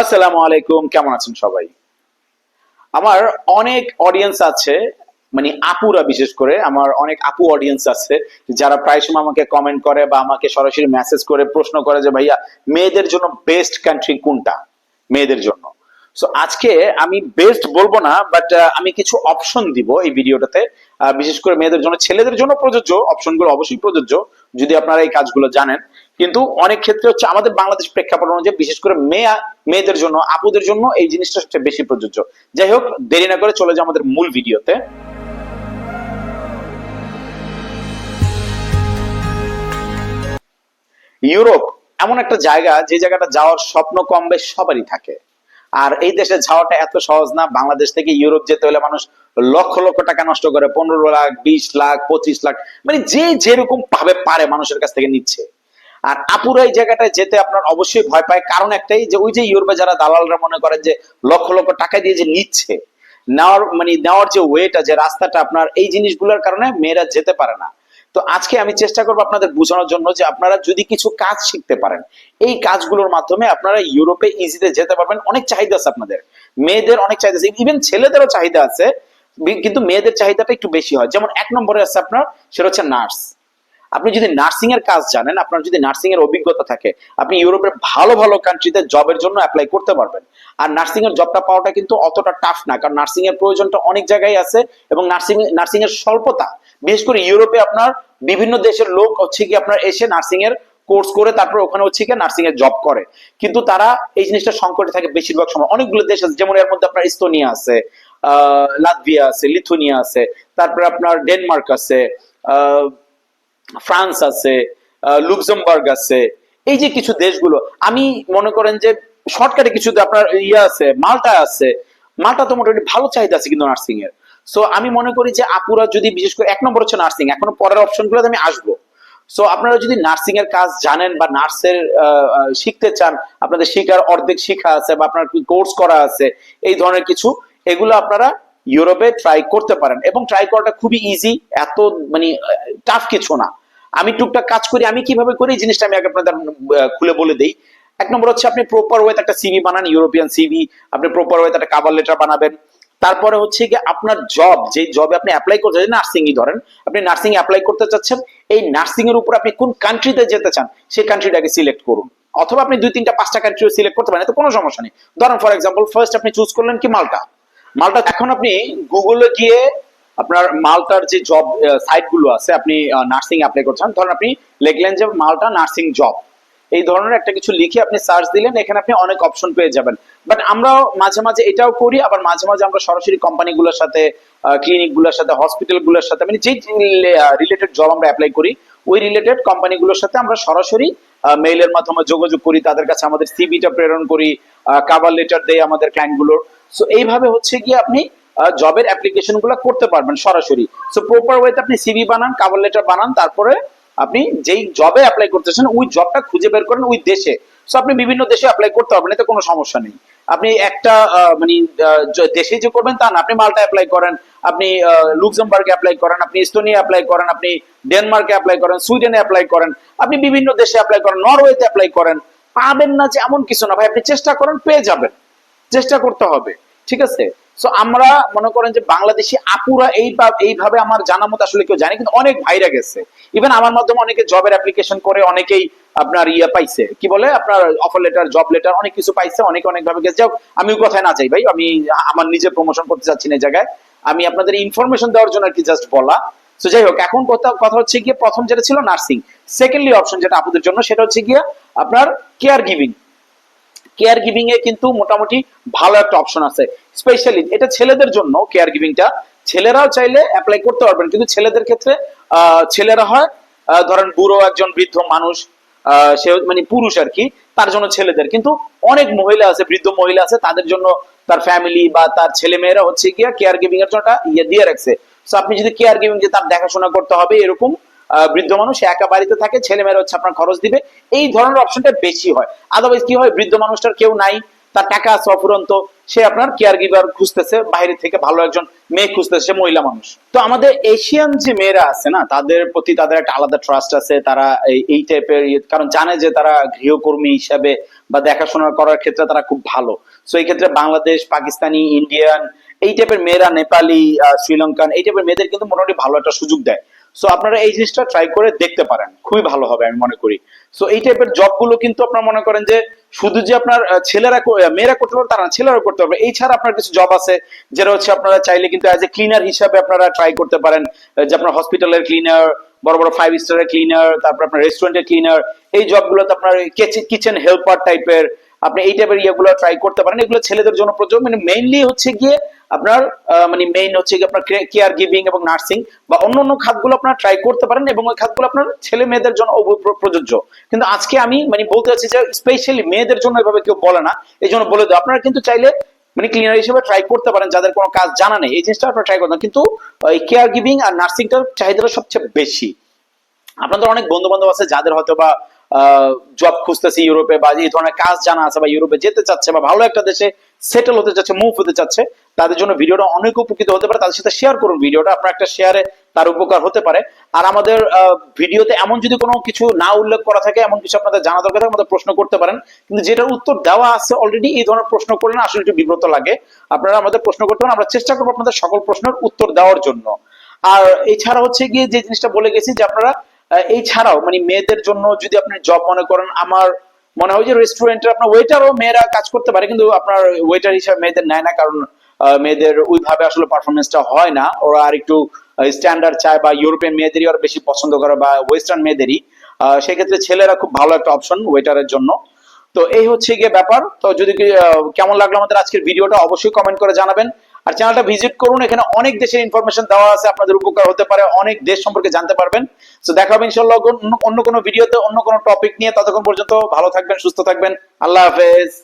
আসসালামু আলাইকুম, কেমন আছেন সবাই? আমার অনেক অডিয়েন্স আছে মানে আপুরা বিশেষ করে, আমার অনেক আপু অডিয়েন্স আছে, যারা প্রায় সময় আমাকে কমেন্ট করে বা আমাকে সরাসরি মেসেজ করে, প্রশ্ন করে যে, ভাইয়া, মেয়েদের জন্য বেস্ট কান্ট্রি কোনটা? মেয়েদের জন্য। সো আজকে আমি বেস্ট বলব না বাট আমি কিছু অপশন দিব এই ভিডিওটাতে বিশেষ করে মেয়েদের জন্য, ছেলেদের জন্য প্রযোজ্য অপশনগুলো অবশ্যই প্রযোজ্য, যদি আপনারা এই কাজগুলো জানেন। কিন্তু অনেক ক্ষেত্রে হচ্ছে আমাদের বাংলাদেশ প্রেক্ষাপট অনুযায়ী, বিশেষ করে মেয়ে মেয়েদের জন্য, আপুদের জন্য এই জিনিসটা সবচেয়ে বেশি প্রযোজ্য। যাই হোক, দেরি না করে চলে যাও আমাদের মূল ভিডিওতে। ইউরোপ এমন একটা জায়গা, যে জায়গাটা যাওয়ার স্বপ্ন কম বেশ সবারই থাকে। আর এই দেশে যাওয়াটা এত সহজ না, বাংলাদেশ থেকে ইউরোপ যেতে হলে মানুষ লক্ষ লক্ষ টাকা নষ্ট করে, পনেরো লাখ, বিশ লাখ, পঁচিশ লাখ মানে যে যেরকম ভাবে পারে মানুষের কাছ থেকে নিচ্ছে। আর আপুরা এই জায়গাটায় যেতে আপনার অবশ্যই ভয় পায়। কারণ একটাই যে ওই যে ইউরোপে যারা দালালরা মনে করেন যে লক্ষ লক্ষ টাকা দিয়ে যে নিচ্ছে, নেওয়ার মানে নেওয়ার যে ওয়েটা, যে রাস্তাটা আপনার, এই জিনিসগুলোর কারণে মেয়েরা যেতে পারে না। তো আজকে আমি চেষ্টা করব আপনাদের বোঝানোর জন্য যে আপনারা যদি কিছু কাজ শিখতে পারেন, এই কাজগুলোর মাধ্যমে আপনারা ইউরোপে ইজিতে যেতে পারবেন। অনেক চাহিদা আছে আপনাদের। মেয়েদের অনেক চাহিদা আছে। ইভেন ছেলেদেরও চাহিদা আছে, কিন্তু মেয়েদের চাহিদাটা একটু বেশি হয়। যেমন এক নম্বরে আছে আপনার, সেটা হচ্ছে নার্স। আপনি যদি নার্সিং এর কাজ জানেন, আপনার যদি নার্সিং এর অভিজ্ঞতা থাকে, আপনি ইউরোপের ভালো ভালো কান্ট্রিতে জবের জন্য অ্যাপ্লাই করতে পারবেন। আর নার্সিং এর জবটা পাওয়াটা কিন্তু অতটা টাফ না, কারণ নার্সিং এর প্রয়োজনটা অনেক জায়গায় আছে এবং নার্সিং নার্সিং এর স্বল্পতা, বিশেষ করে ইউরোপে আপনার বিভিন্ন দেশের লোক হচ্ছে কি আপনার এসে নার্সিং এর কোর্স করে তারপর ওখানে হচ্ছে কি নার্সিং এর জব করে। কিন্তু তারা এই জিনিসটা সংকটে থাকে বেশিরভাগ সময়। অনেকগুলো দেশ আছে, যেমন এর মধ্যে আপনার ইস্তোনিয়া আছে লাতভিয়া আছে, লিথুনিয়া আছে, তারপরে আপনার ডেনমার্ক আছে, আহ ফ্রান্স আছে লুক্সেমবার্গ আছে, এই যে কিছু দেশগুলো, আমি মনে করেন যে শর্টকাটে কিছু আপনার ইয়ে আছে, মাল্টা আছে, মাল্টা তো মোটামুটি ভালো চাহিদা আছে কিন্তু নার্সিং এর। সো আমি মনে করি যে আপুরা যদি বিশেষ করে, এক নম্বর হচ্ছে নার্সিং এখনও পরের অপশন গুলোতে আমি আসব। সো আপনারা যদি নার্সিং এর কাজ জানেন বা নার্সের শিখতে চান, আপনাদের শিখার অর্ধেক শিখা আছে বা আপনার কোর্স করা আছে, এই ধরনের কিছু, এগুলো আপনারা ইউরোপে ট্রাই করতে পারেন। এবং ট্রাই করাটা খুবই ইজি এত মানে টাফ কিছু না। আমি টুকটাক কাজ করি, আমি কীভাবে করি এই জিনিসটা আমি আপনাদের খুলে বলে দেই। এক নম্বর হচ্ছে আপনি প্রপার ওয়েতে একটা সিভি বানান ইউরোপিয়ান সিভি আপনি প্রপার ওয়েতে একটা কাভার লেটার বানাবেন। তারপরে হচ্ছে কি আপনার জব যে জবে আপনি অ্যাপ্লাই করতে চাচ্ছেন নার্সিং ধরেন, আপনি নার্সিং অ্যাপ্লাই করতে চাচ্ছেন, এই নার্সিং এর উপর আপনি কোন কান্ট্রিতে যেতে চান, সেই কান্ট্রিটাকে সিলেক্ট করুন। অথবা আপনি দুই তিনটা পাঁচটা কান্ট্রিও সিলেক্ট করতে পারেন, এতে কোনো সমস্যা নেই। ধরেন ফর এক্সাম্পল ফার্স্ট আপনি চুজ করলেন কি মাল্টা। মাল্টা এখন আপনি গুগলে গিয়ে আপনার মাল্টার যে জব সাইটগুলো আছে, আপনি নার্সিং অ্যাপ্লাই করছেন। ধরেন আপনি লিখলেন যে মালটা নার্সিং জব এই ধরনের একটা কিছু লিখে আপনি সার্চ দিলেন, এখানে আপনি অনেক অপশন পেয়ে যাবেন। বাট আমরাও মাঝে মাঝে এটাও করি, আবার মাঝে মাঝে আমরা সরাসরি কোম্পানিগুলোর সাথে ক্লিনিকগুলোর সাথে হসপিটালগুলোর সাথে মানে যে রিলেটেড জব আমরা অ্যাপ্লাই করি, ওই রিলেটেড কোম্পানিগুলোর সাথে আমরা সরাসরি মেইলের মাধ্যমে যোগাযোগ করি, তাদের কাছে আমাদের সিভিটা প্রেরণ করি কাভার লেটার দেই আমাদের ক্লায়েন্টগুলোর সো এইভাবে হচ্ছে গিয়ে আপনি জবের অ্যাপ্লিকেশনগুলো করতে পারবেন সরাসরি। সো প্রপার ওয়েতে আপনি সিভি বানান কাভার লেটার বানান, তারপরে আপনি যেই জবে অ্যাপ্লাই করতেছেন, ওই জবটা খুঁজে বের করেন ওই দেশে। সো আপনি বিভিন্ন দেশে অ্যাপ্লাই করতে পারবেন, এতে কোনো সমস্যা নেই। আপনি একটা মানে দেশে যে করবেন তা না, আপনি মাল্টা অ্যাপ্লাই করেন, আপনি লুক্সেমবার্গে অ্যাপ্লাই করেন, আপনি এস্তোনিয়া অ্যাপ্লাই করেন, আপনি ডেনমার্কে অ্যাপ্লাই করেন, সুইডেনে অ্যাপ্লাই করেন, আপনি বিভিন্ন দেশে অ্যাপ্লাই করেন, নরওয়েতে অ্যাপ্লাই করেন। পাবেন না যে এমন কিছু না, ভাই, আপনি চেষ্টা করেন, পেয়ে যাবেন। চেষ্টা করতে হবে, ঠিক আছে? সো আমরা মনে করেন যে বাংলাদেশি আপুরা এই এইভাবে আমার জানা মতো আসলে কেউ জানে, কিন্তু অনেক ভাইরা গেছে। ইভেন আমার মাধ্যমে অনেকে জবের অ্যাপ্লিকেশন করে, অনেকেই আপনার ইয়ে পাইছে। কি বলে? আপনার অফার লেটার জব লেটার অনেক কিছু পাইছে, অনেকে অনেক ভাবে গেছে যাও আমি ওই কথায় না চাই ভাই। আমি আমার নিজে প্রমোশন করতে চাচ্ছি না এই জায়গায়। আমি আপনাদের ইনফরমেশন দেওয়ার জন্য আর কি জাস্ট বলা। তো যাই হোক, এখন কথা কথা হচ্ছে গিয়ে প্রথম যেটা ছিল নার্সিং সেকেন্ডলি অপশন যেটা আপুদের জন্য, সেটা হচ্ছে গিয়ে আপনার কেয়ার গিভিং কেয়ার গিভিং এ কিন্তু মোটামুটি ভালো একটা অপশন আছে। স্পেশালি এটা ছেলেদের জন্য কেয়ার গিভিংটা ছেলেরাও চাইলে অ্যাপ্লাই করতে পারবেন। কিন্তু ছেলেদের ক্ষেত্রে ছেলেরা হয় ধরেন বুড়ো একজন বৃদ্ধ মানুষ সে মানে পুরুষ আর কি তার জন্য ছেলেদের। কিন্তু অনেক মহিলা আছে, বৃদ্ধ মহিলা আছে, তাদের জন্য তার ফ্যামিলি বা তার ছেলে মেয়েরা হচ্ছে গিয়া কেয়ার গিভিং এর জন্য ইয়ে দিয়ে রাখছে। তো আপনি যদি কেয়ার গিভিং যে তার দেখাশোনা করতে হবে এরকম বৃদ্ধ মানুষ, একা বাড়িতে থাকে, ছেলে মেয়েরা হচ্ছে আপনার খরচ দিবে। এই ধরনের অপশনটা বেশি হয়। আদারওয়াইজ কি হয়? বৃদ্ধ মানুষটার কেউ নাই, তার টাকা আছে অফুরন্ত, সে আপনার কেয়ার গিভার খুঁজতেছে, বাইরে থেকে ভালো একজন মেয়ে খুঁজতেছে মহিলা মানুষ। তো আমাদের এশিয়ান যে মেয়েরা আছে না, তাদের প্রতি তাদের একটা আলাদা ট্রাস্ট আছে, তারা এই- টাইপের কারণ জানে যে তারা গৃহকর্মী হিসাবে বা দেখাশোনা করার ক্ষেত্রে তারা খুব ভালো। সো এই ক্ষেত্রে বাংলাদেশ, পাকিস্তানি ইন্ডিয়ান এই টাইপের মেয়েরা, নেপালি শ্রীলঙ্কান, এই টাইপের মেয়েদের কিন্তু মোটামুটি ভালো একটা সুযোগ দেয়। সো আপনারা এই জিনিসটা ট্রাই করে দেখতে পারেন। খুবই ভালো হবে আমি মনে করি। সো এই টাইপের জবগুলো কিন্তু আপনারা মনে করেন যে শুধু যে আপনার ছেলেরা মেয়েরা করতে পারবে তারা না, ছেলেরাও করতে পারবে। এই ছাড়া আপনার কিছু জব আছে যেটা হচ্ছে আপনারা চাইলে কিন্তু অ্যাজ এ ক্লিনার হিসাবে আপনারা ট্রাই করতে পারেন। যে আপনার হসপিটালের ক্লিনার বড় বড় ফাইভ স্টারের ক্লিনার তারপর আপনার রেস্টুরেন্টের ক্লিনার এই জবগুলোতে আপনার কিচেন হেল্পার টাইপের আপনি এই টাইপের ইয়েগুলো ট্রাই করতে পারেন। এগুলো ছেলেদের জন্য প্রযোজ্য। মানে মেইনলি হচ্ছে গিয়ে আপনার মানে মেইন হচ্ছে গিয়ে আপনার কেয়ার গিভিং এবং নার্সিং বা অন্য অন্য খাতগুলো আপনারা ট্রাই করতে পারেন এবং ওই খাতগুলো আপনার ছেলে মেয়েদের জন্য প্রযোজ্য। কিন্তু আজকে আমি মানে বলতে চাচ্ছি যে স্পেশালি মেয়েদের জন্য এভাবে কেউ বলে না। এই জন্য বলে দেয় আপনারা কিন্তু চাইলে মানে ক্লিনার হিসেবে ট্রাই করতে পারেন। যাদের কোনো কাজ জানা নেই, এই জিনিসটা আপনারা ট্রাই করতেন কিন্তু এই কেয়ার গিভিং আর নার্সিংটার চাহিদাটা সবচেয়ে বেশি। আপনাদের অনেক বন্ধু বান্ধব আছে যাদের হয়তো বা জব খুঁজতেছে ইউরোপে বা এই ধরনের কাজ জানা আছে বা ইউরোপে যেতে চাচ্ছে বা ভালো একটা দেশে সেটেল হতে চাচ্ছে মুভ হতে চাচ্ছে, তাদের জন্য ভিডিওটা অনেক উপকৃত হতে পারে। তাদের সাথে শেয়ার করুন ভিডিওটা আপনার একটা শেয়ারে তার উপকার হতে পারে। আর আমাদের ভিডিওতে এমন যদি কোনো কিছু না উল্লেখ করা থাকে, এমন কিছু আপনাদের জানা দরকার থাকে, আমাদের প্রশ্ন করতে পারেন। কিন্তু উত্তর দেওয়া আছে অলরেডি এই ধরনের প্রশ্ন করলে আসলে একটু বিব্রত লাগে। আপনারা আমাদের প্রশ্ন করতে পারেন, আমরা চেষ্টা করব আপনাদের সকল প্রশ্নের উত্তর দেওয়ার জন্য। আর এছাড়া হচ্ছে গিয়ে যে জিনিসটা বলে গেছি যে আপনারা এই ছাড়াও মানে মেয়েদের জন্য যদি আপনি জব মনে করেন, আমার মনে হয় যে রেস্টুরেন্টের আপনার ওয়েটারও মেয়েরা কাজ করতে পারে, কিন্তু আপনার ওয়েটার হিসাবে মেয়েদের নেয় না, কারণ মেয়েদের ওইভাবে আসলে পারফরমেন্সটা হয় না। ওরা আর একটু স্ট্যান্ডার্ড চায় বা ইউরোপিয়ান মেয়েদেরই ওরা বেশি পছন্দ করে বা ওয়েস্টার্ন মেয়েদেরই। সেক্ষেত্রে ছেলেরা খুব ভালো একটা অপশন ওয়েটারের জন্য। তো এই হচ্ছে গিয়ে ব্যাপার। তো যদি কেমন লাগল আমাদের আজকের ভিডিওটা অবশ্যই কমেন্ট করে জানাবেন। আর চ্যানেলটা ভিজিট করুন, এখানে অনেক দেশের ইনফরমেশন দেওয়া আছে, আপনাদের উপকার হতে পারে, অনেক দেশ সম্পর্কে জানতে পারবেন। তো দেখা হবে ইনশাল্লাহ অন্য- কোনো ভিডিওতে অন্য কোনো টপিক নিয়ে, ততক্ষণ পর্যন্ত ভালো থাকবেন, সুস্থ থাকবেন, আল্লাহ হাফেজ।